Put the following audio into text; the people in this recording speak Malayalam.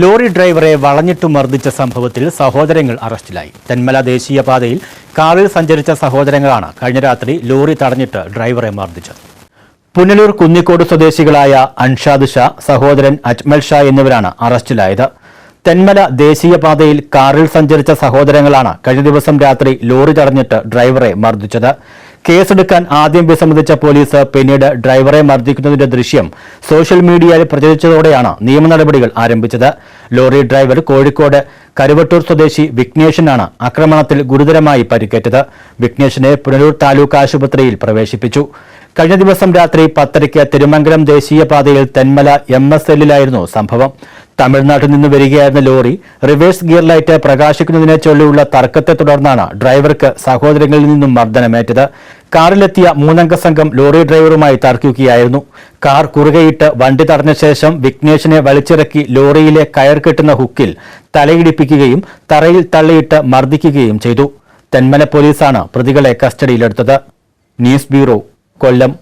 ലോറി ഡ്രൈവറെ വളഞ്ഞിട്ടു മർദ്ദിച്ച സംഭവത്തിൽ സഹോദരങ്ങൾ അറസ്റ്റിലായി. തെന്മല ദേശീയപാതയിൽ കാറിൽ സഞ്ചരിച്ച സഹോദരങ്ങളാണ് കഴിഞ്ഞ രാത്രി ലോറി തടഞ്ഞിട്ട് ഡ്രൈവറെ മർദ്ദിച്ചത്. പുനലൂർ കുന്നിക്കോട് സ്വദേശികളായ അൻഷാദ് ഷാ സഹോദരൻ അജ്മൽ ഷാ എന്നിവരാണ് അറസ്റ്റിലായത്. തെന്മല ദേശീയപാതയിൽ കാറിൽ സഞ്ചരിച്ച സഹോദരങ്ങളാണ് കഴിഞ്ഞ ദിവസം രാത്രി ലോറി തടഞ്ഞിട്ട് ഡ്രൈവറെ മർദ്ദിച്ചത്. കേസെടുക്കാൻ ആദ്യം വിസമ്മതിച്ച പോലീസ് പിന്നീട് ഡ്രൈവറെ മർദ്ദിക്കുന്നതിന്റെ ദൃശ്യം സോഷ്യൽ മീഡിയയിൽ പ്രചരിച്ചതോടെയാണ് നിയമ നടപടികൾ ആരംഭിച്ചത്. ലോറി ഡ്രൈവർ കോഴിക്കോട് കരുവട്ടൂർ സ്വദേശി വിഘ്നേഷനാണ് ആക്രമണത്തിൽ ഗുരുതരമായി പരിക്കേറ്റത്. വിഘ്നേഷിനെ പുനലൂർ താലൂക്ക് ആശുപത്രിയിൽ പ്രവേശിപ്പിച്ചു. കഴിഞ്ഞ ദിവസം രാത്രി പത്തരയ്ക്ക് തിരുമംഗലം ദേശീയപാതയിൽ തെന്മല എം എസ് എല്ലിലായിരുന്നു സംഭവം. തമിഴ്നാട്ടിൽ നിന്ന് വരികയായിരുന്ന ലോറി റിവേഴ്സ് ഗിയർ ലൈറ്റ് പ്രകാശിക്കുന്നതിനെ ചൊല്ലിയുള്ള തർക്കത്തെ തുടർന്നാണ് ഡ്രൈവർക്ക് സഹോദരങ്ങളിൽ നിന്നും മർദ്ദനമേറ്റത്. കാറിലെത്തിയ മൂന്നംഗ സംഘം ലോറി ഡ്രൈവറുമായി തർക്കിക്കുകയായിരുന്നു. കാർ കുറുകയിട്ട് വണ്ടി തടഞ്ഞ ശേഷം വിഘ്നേഷിനെ വലിച്ചിറക്കി ലോറിയിലെ കയർ കെട്ടുന്ന ഹുക്കിൽ തലയിടിപ്പിക്കുകയും തറയിൽ തള്ളിയിട്ട് മർദ്ദിക്കുകയും ചെയ്തു. തെന്മല പോലീസാണ് പ്രതികളെ കസ്റ്റഡിയിലെടുത്തത്. News bureau Kollam.